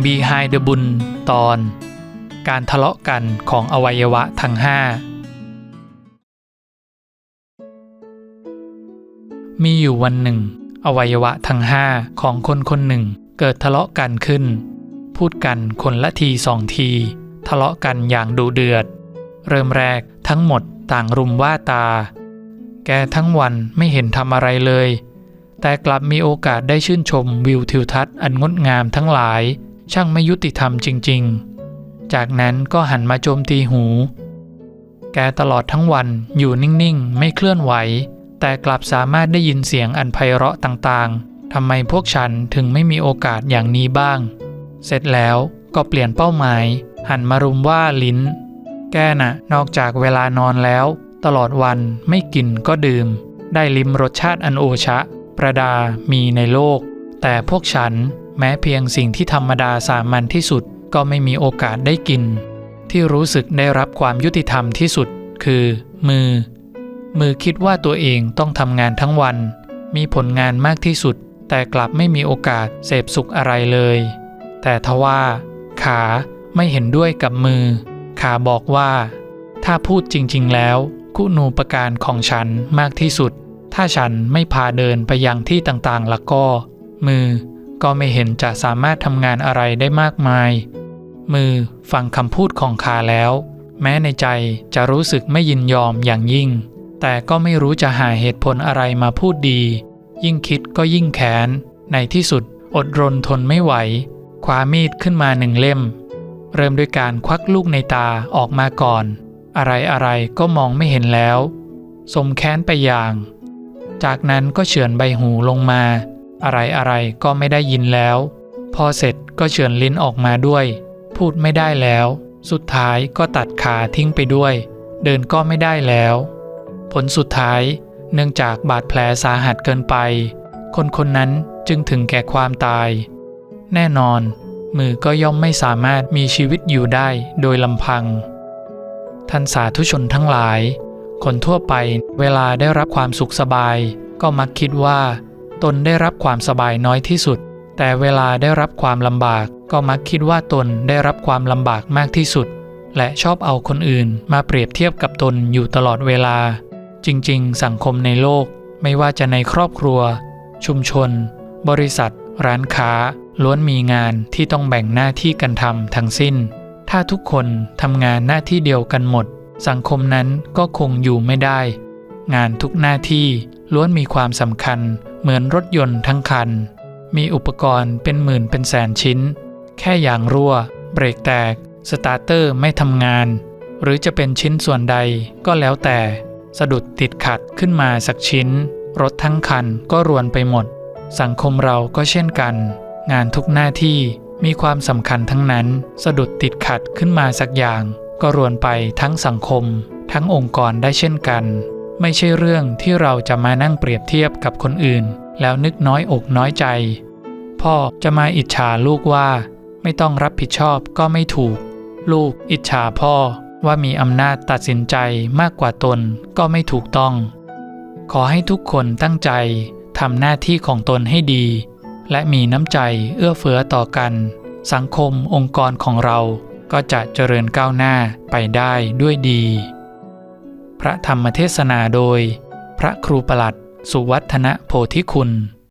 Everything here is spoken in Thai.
Behind the Bull ตอน การทะเลาะกันของอวัยวะทั้งห้ามีอยู่วันหนึ่ง อวัยวะทั้งห้าของคนคนหนึ่งเกิดทะเลาะกันขึ้น พูดกันคนละทีสองที ทะเลาะกันอย่างดุเดือด เริ่มแรกทั้งหมดต่างรุมว่าตา แกทั้งวันไม่เห็นทำอะไรเลย แต่กลับมีโอกาสได้ชื่นชมวิวทิวทัศน์อันงดงามทั้งหลาย ช่างไม่ยุติธรรมจริง ๆ จากนั้นก็หันมาโจมตีหู แกตลอดทั้งวันอยู่นิ่งๆ ไม่เคลื่อนไหว แต่กลับสามารถได้ยินเสียงอันไพเราะต่างๆทำไมพวกฉันถึงไม่มีโอกาสอย่างนี้บ้าง เสร็จแล้วก็เปลี่ยนเป้าหมาย หันมารุมว่าลิ้น แกน่ะนอกจากเวลานอนแล้ว ตลอดวันไม่กินก็ดื่ม ได้ลิ้มรสชาติอันโอชะ ประดามีในโลก แต่พวกฉัน แม้เพียงสิ่งที่ธรรมดาสามัญที่สุดก็ไม่มีโอกาสได้กิน ที่รู้สึกได้รับความยุติธรรมที่สุด คือ มือ มือคิดว่าตัวเองต้องทำงานทั้งวัน มีผลงานมากที่สุด แต่กลับไม่มีโอกาสเสพสุขอะไรเลย แต่ทว่า ขาไม่เห็นด้วยกับมือ ขาบอกว่า ถ้าพูดจริงๆ แล้วคุณูปการของฉันมากที่สุด ถ้าฉันไม่พาเดินไปยังที่ต่างๆแล้วก็ มือ ก็ไม่เห็นจะสามารถทำงานอะไรได้มากมาย มือฟังคำพูดของขาแล้ว แม้ในใจจะรู้สึกไม่ยินยอมอย่างยิ่ง แต่ก็ไม่รู้จะหาเหตุผลอะไรมาพูดดี ยิ่งคิดก็ยิ่งแค้นในที่สุดอดรนทนไม่ไหว คว้ามีดขึ้นมาหนึ่งเล่ม เริ่มด้วยการควักลูกในตาออกมาก่อน อะไรอะไรก็มองไม่เห็นแล้ว สมแค้นไปอย่าง จากนั้นก็เฉือนใบหูลงมา อะไรอะไรก็ไม่ได้ยินแล้ว พอเสร็จก็เฉือนลิ้นออกมาด้วย พูดไม่ได้แล้ว สุดท้ายก็ตัดขาทิ้งไปด้วย เดินก็ไม่ได้แล้ว ผลสุดท้าย เนื่องจากบาดแผลสาหัสเกินไป คนคนนั้นจึงถึงแก่ความตาย แน่นอน มือก็ย่อมไม่สามารถมีชีวิตอยู่ได้โดยลำพัง ท่านสาธุชนทั้งหลาย คนทั่วไปเวลาได้รับความสุขสบาย ก็มักคิดว่า ตนได้รับความสบายน้อยที่สุด แต่เวลาได้รับความลำบากก็มักคิดว่าตนได้รับความลำบากมากที่สุด และชอบเอาคนอื่นมาเปรียบเทียบกับตนอยู่ตลอดเวลา จริง ๆ สังคมในโลกไม่ว่าจะในครอบครัว ชุมชน บริษัท ร้านค้า ล้วนมีงานที่ต้องแบ่งหน้าที่กันทำทั้งสิ้น ถ้าทุกคนทำงานหน้าที่เดียวกันหมด สังคมนั้นก็คงอยู่ไม่ได้ งานทุกหน้าที่ล้วนมีความสำคัญ เหมือนรถยนต์ทั้งคัน มีอุปกรณ์เป็นหมื่นเป็นแสนชิ้น แค่ยางรั่ว เบรกแตก สตาร์เตอร์ไม่ทำงาน หรือจะเป็นชิ้นส่วนใดก็แล้วแต่ สะดุดติดขัดขึ้นมาสักชิ้น รถทั้งคันก็รวนไปหมด สังคมเราก็เช่นกัน งานทุกหน้าที่มีความสำคัญทั้งนั้น สะดุดติดขัดขึ้นมาสักอย่าง ก็รวนไปทั้งสังคม ทั้งองค์กรได้เช่นกัน ไม่ใช่เรื่องที่เราจะมานั่งเปรียบเทียบกับคนอื่น แล้วนึกน้อยอกน้อยใจ พ่อจะมาอิจฉาลูกว่า ไม่ต้องรับผิดชอบก็ไม่ถูก ลูกอิจฉาพ่อว่ามีอำนาจตัดสินใจมากกว่าตนก็ไม่ถูกต้อง ขอให้ทุกคนตั้งใจทำหน้าที่ของตนให้ดี และมีน้ำใจเอื้อเฟื้อต่อกัน สังคมองค์กรของเราก็จะเจริญก้าวหน้าไปได้ด้วยดี ระธรรมเทศนาโดย พระครูประหลัด สุวัฒนโพธิคุณ